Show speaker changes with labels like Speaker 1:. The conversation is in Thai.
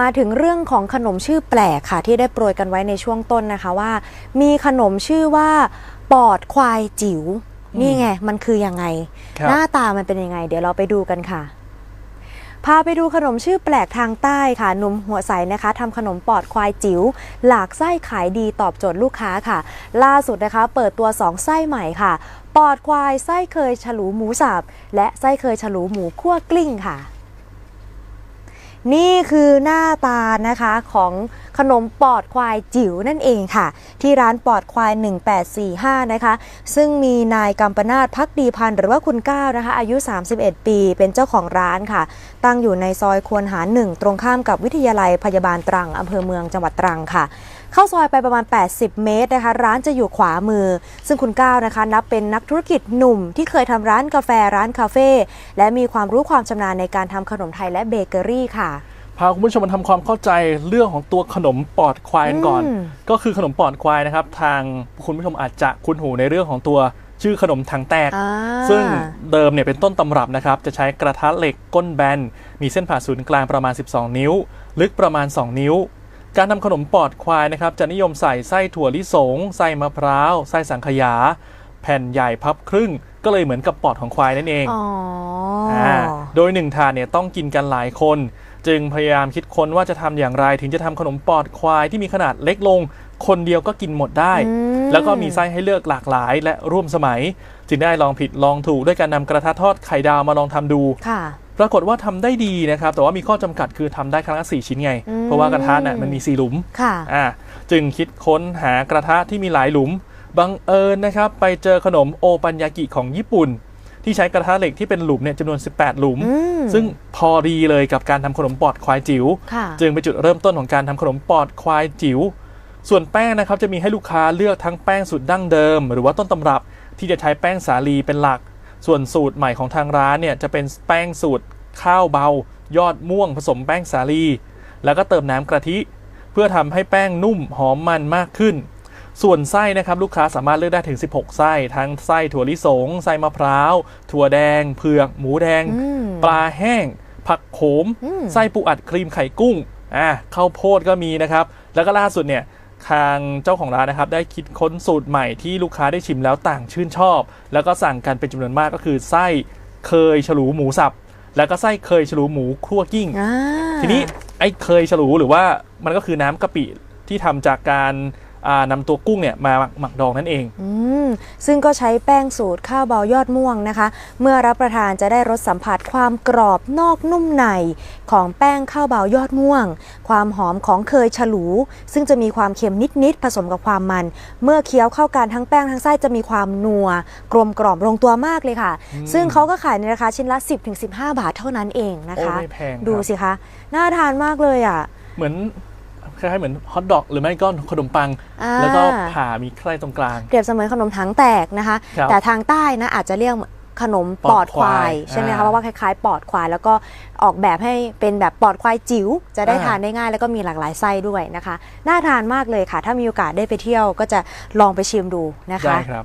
Speaker 1: มาถึงเรื่องของขนมชื่อแปลกค่ะ ที่ได้โปรยกันไว้ในช่วงต้นนะคะว่า มีขนมชื่อว่าปอดควายจิ๋วนี่ไง มันคือยังไง
Speaker 2: ครับ
Speaker 1: หน้าตามันเป็นยังไง เดี๋ยวเราไปดูกันค่ะพาไปดูขนมชื่อแปลกทางใต้ค่ะหนุ่มหัวใสนะคะทำขนมปอดควายจิ๋วหลากไส้ขายดีตอบโจทย์ลูกค้าค่ะ ล่าสุดนะคะ เปิดตัว 2 ไส้ใหม่ค่ะ ปอดควายไส้เคยฉลูหมูสับและไส้เคยฉลูหมูคั่วกลิ้งค่ะ นี่คือหน้าตานะคะของขนมปอดควายจิ๋วนั่นเองค่ะ ที่ร้านปอดควาย 1845 นะคะ ซึ่งมีนายกัมปนาตพักดีพันธ์หรือว่าคุณก้าวนะคะ อายุ 31 ปีเป็นเจ้าของร้านค่ะ ตั้งอยู่ในซอยควรหาหนึ่งตรงข้ามกับวิทยาลัยพยาบาลตรังอำเภอเมืองจังหวัดตรังค่ะ เข้าซอยไปประมาณ 80 เมตรนะคะ ร้านจะอยู่ขวามือ ซึ่งคุณก้าวนะคะ นับเป็นนักธุรกิจหนุ่ม ที่เคยทำร้านกาแฟร้านคาเฟ่และมีความรู้ความชำนาญในการทำขนมไทยและเบเกอรี่ค่ะ
Speaker 2: พาคุณผู้ชมมาทำความเข้าใจเรื่องของตัวขนมปอดควายกันก่อน
Speaker 1: อืม
Speaker 2: ก็คือขนมปอดควายนะครับ ทางคุณผู้ชมอาจจะคุ้นหูในเรื่องของตัวชื่อขนมถังแตก
Speaker 1: อ่า
Speaker 2: ซึ่งเดิมเนี่ยเป็นต้นตำรับนะครับ จะใช้กระทะเหล็กก้นแบน มีเส้นผ่าศูนย์กลางประมาณ 12 นิ้ว ลึกประมาณ 2 นิ้ว การทำขนมปอดควายนะครับจะนิยมใส่ไส้ถั่วลิสง ไส้มะพร้าว ไส้สังขยา แผ่นใหญ่พับครึ่ง ก็เลยเหมือนกับปอดของควายนั่นเอง
Speaker 1: อ๋ออ
Speaker 2: อ่าโดยหนึ่งถาดเนี่ยต้องกินกันหลายคน จึงพยายามคิดค้นว่าจะทำอย่างไร ถึงจะทำขนมปอดควายที่มีขนาดเล็กลง คนเดียวก็กินหมดได้
Speaker 1: อืม
Speaker 2: แล้วก็มีไส้ให้เลือกหลากหลายและร่วมสมัย จึงได้ลองผิดลองถูกด้วยการนำกระทะทอดไข่ดาวมาลองทำดู
Speaker 1: ค่ะ
Speaker 2: ปรากฏว่าทำได้ดีนะครับ แต่ว่ามีข้อจำกัดคือทำได้ครั้งละสี่ชิ้นไง
Speaker 1: อืม
Speaker 2: เพราะว่ากระทะน่ะมันมีสี่หลุม
Speaker 1: ค่ะ
Speaker 2: อ่าจึงคิดค้นหากระทะที่มีหลายหลุมบังเอิญนะครับ ไปเจอขนมโอปัญญากิของญี่ปุ่น ที่ใช้กระทะเหล็กที่เป็นหลุมเนี่ยจำนวน 18 หลุม
Speaker 1: อืม
Speaker 2: ซึ่งพอดีเลยกับการทำขนมปอดควายจิ๋ว
Speaker 1: ค่ะ
Speaker 2: จึงเป็นจุดเริ่มต้นของการทำขนมปอดควายจิ๋วส่วนแป้งนะครับจะมีให้ลูกค้าเลือกทั้งแป้งสูตรดั้งเดิม หรือว่าต้นตำรับที่จะใช้แป้งสาลีเป็นหลัก ส่วนสูตรใหม่ของทางร้านเนี่ยจะเป็นแป้งสูตรข้าวเบา ยอดม่วงผสมแป้งสาลี แล้วก็เติมน้ำกะทิ เพื่อทำให้แป้งนุ่มหอมมันมากขึ้น ส่วนไส้นะครับลูกค้าสามารถเลือกได้ถึง 16 ไส้ ทั้งไส้ถั่วลิสง ไส้มะพร้าว ถั่วแดง เผือก หมูแดง
Speaker 1: อืม
Speaker 2: ปลาแห้ง ผักโขม
Speaker 1: อืม
Speaker 2: ไส้ปูอัดครีมไข่กุ้งอ่าข้าวโพดก็มีนะครับ แล้วก็ล่าสุดเนี่ย ทางเจ้าของร้านนะครับได้คิดค้นสูตรใหม่ที่ลูกค้าได้ชิมแล้วต่างชื่นชอบ แล้วก็สั่งกันเป็นจำนวนมากก็คือไส้เคยฉลูหมูสับ แล้วก็ไส้เคยฉลูหมูคั่วกิ้ง
Speaker 1: อ่า
Speaker 2: ทีนี้ไอ้เคยฉลูหรือว่ามันก็คือน้ำกะปิที่ทำจากการอ่า นำตัวกุ้งเนี่ยมาหมักดองนั่นเอง
Speaker 1: อืมซึ่งก็ใช้แป้งสูตรข้าวเบายอดม่วงนะคะ เมื่อรับประทานจะได้รสสัมผัสความกรอบนอกนุ่มใน ของแป้งข้าวเบายอดม่วง ความหอมของเคยฉลู ซึ่งจะมีความเค็มนิดๆผสมกับความมัน เมื่อเคี้ยวเข้ากันทั้งแป้งทั้งไส้จะมีความนัว กลมกล่อมลงตัวมากเลยค่ะ ซึ่งเขาก็ขายในราคาชิ้นละ 10-15 บาทเท่านั้นเองนะ
Speaker 2: โอ้
Speaker 1: คะ
Speaker 2: ไม่แพง
Speaker 1: ดู
Speaker 2: ครับ
Speaker 1: สิคะ น่าทานมากเลยอะ
Speaker 2: เหมือน คล้ายๆเหมือนฮอทดอกหรือไม่ก็ขนมปัง
Speaker 1: อ่า
Speaker 2: แล้วก็ผ่ามีไส้ตรงกลาง
Speaker 1: เปรียบเสมือนขนมถังแตกนะคะ
Speaker 2: ครับ
Speaker 1: แต่ทางใต้นะอาจจะเรียกขนมปอดควาย
Speaker 2: ปอดควาย
Speaker 1: ใช่ไหม
Speaker 2: อ่า
Speaker 1: คะเพราะว่าคล้ายๆ ปอดควาย แล้วก็ออกแบบให้เป็นแบบปอดควายจิ๋วจะได้
Speaker 2: อ่า
Speaker 1: ทานได้ง่ายแล้วก็มีหลากหลายไส้ด้วยนะคะ น่าทานมากเลยค่ะ ถ้ามีโอกาสได้ไปเที่ยวก็จะลองไปชิมดูนะคะ
Speaker 2: ได้ครับ